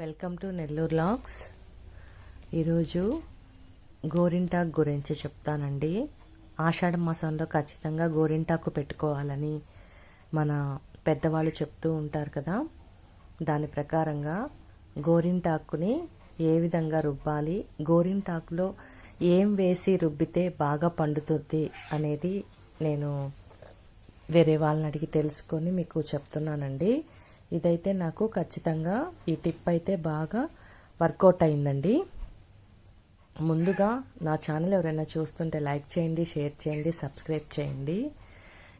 Welcome to Nellore lakhs. ఈరోజు గోరింటాకు గురించి చెప్తానండి. ఆషాఢ మాసంలో ఖచ్చితంగా గోరింటాకు పెట్టుకోవాలని మన పెద్దవాళ్ళు చెప్తూ ఉంటారు కదా. దాని ప్రకారంగా గోరింటాకుని ఏ విధంగా రుబ్బాలి గోరింటాకులో ఏం వేసి రుబ్బితే బాగా పండుతుంది అనేది నేను వేరే వాళ్ళని అడిగి తెలుసుకొని మీకు చెప్తున్నానండి. ఇదైతే నాకు ఖచ్చితంగా ఈ టిప్ అయితే బాగా వర్కౌట్ అయిందండి. ముందుగా నా ఛానల్ ఎవరైనా చూస్తుంటే లైక్ చేయండి షేర్ చేయండి సబ్స్క్రైబ్ చేయండి.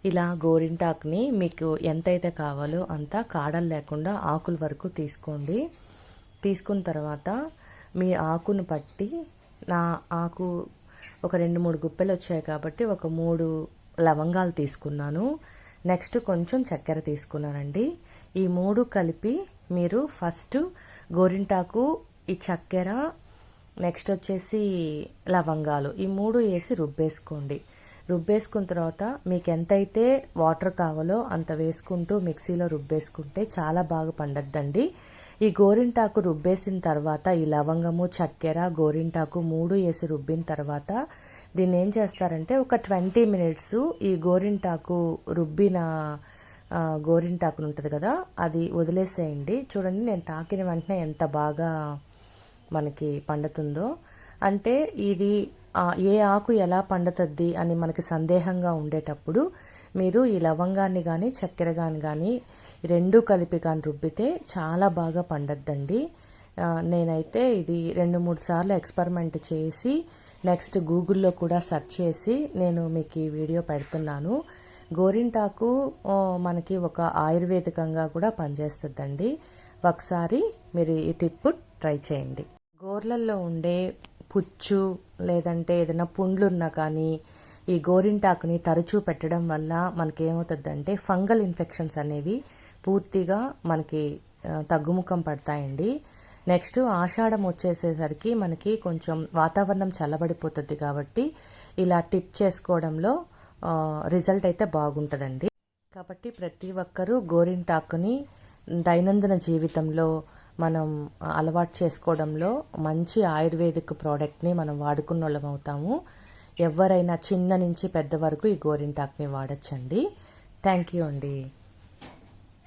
ఇలా గోరింటాకుని మీకు ఎంతైతే కావాలో అంత కాడలు లేకుండా ఆకుల వరకు తీసుకోండి. తీసుకున్న తర్వాత మీ ఆకును పట్టి నా ఆకు ఒక రెండు మూడు గుప్పెలు వచ్చాయి కాబట్టి ఒక మూడు లవంగాలు తీసుకున్నాను. నెక్స్ట్ కొంచెం చక్కెర తీసుకున్నానండి. ఈ మూడు కలిపి మీరు ఫస్ట్ గోరింటాకు ఈ చక్కెర నెక్స్ట్ వచ్చేసి లవంగాలు. ఈ మూడు వేసి రుబ్బేసుకోండి. రుబ్బేసుకున్న తర్వాత మీకు ఎంతైతే వాటర్ కావాలో అంత వేసుకుంటూ మిక్సీలో రుబ్బేసుకుంటే చాలా బాగా పండద్దండి. ఈ గోరింటాకు రుబ్బేసిన తర్వాత ఈ లవంగము చక్కెర గోరింటాకు మూడు వేసి రుబ్బిన తర్వాత దీన్ని ఏం చేస్తారంటే ఒక ట్వంటీ మినిట్స్ ఈ గోరింటాకు రుబ్బిన గోరింటాకును ఉంటుంది కదా అది వదిలేసేయండి. చూడండి నేను తాకిన వెంటనే ఎంత బాగా మనకి పండుతుందో. అంటే ఇది ఏ ఆకు ఎలా పండుతుంది అని మనకి సందేహంగా ఉండేటప్పుడు మీరు ఈ లవంగాన్ని కానీ చక్కెర కానీ కానీ రెండు కలిపి కానీ రుబ్బితే చాలా బాగా పండద్దండి. నేనైతే ఇది రెండు మూడు సార్లు ఎక్స్పెరిమెంట్ చేసి నెక్స్ట్ గూగుల్లో కూడా సెర్చ్ చేసి నేను మీకు ఈ వీడియో పెడుతున్నాను. గోరింటాకు మనకి ఒక ఆయుర్వేదికంగా కూడా పనిచేస్తుందండి. ఒకసారి మీరు ఈ టిప్ ట్రై చేయండి. గోర్లల్లో ఉండే పుచ్చు లేదంటే ఏదైనా పుండ్లు ఉన్నా కానీ ఈ గోరింటాకుని తరచూ పెట్టడం వల్ల మనకి ఏమవుతుందంటే ఫంగల్ ఇన్ఫెక్షన్స్ అనేవి పూర్తిగా మనకి తగ్గుముఖం పడతాయండి. నెక్స్ట్ ఆషాఢం వచ్చేసేసరికి మనకి కొంచెం వాతావరణం చల్లబడిపోతుంది కాబట్టి ఇలా టిప్ చేసుకోవడంలో రిజల్ట్ అయితే బాగుంటుందండి. కాబట్టి ప్రతి ఒక్కరూ గోరింటాకుని దైనందిన జీవితంలో మనం అలవాటు చేసుకోవడంలో మంచి ఆయుర్వేదిక్ ప్రోడక్ట్ని మనం వాడుకున్న వాళ్ళం అవుతాము. ఎవరైనా చిన్న నుంచి పెద్ద వరకు ఈ గోరింటాకుని వాడచ్చండి. థ్యాంక్ యూ అండి.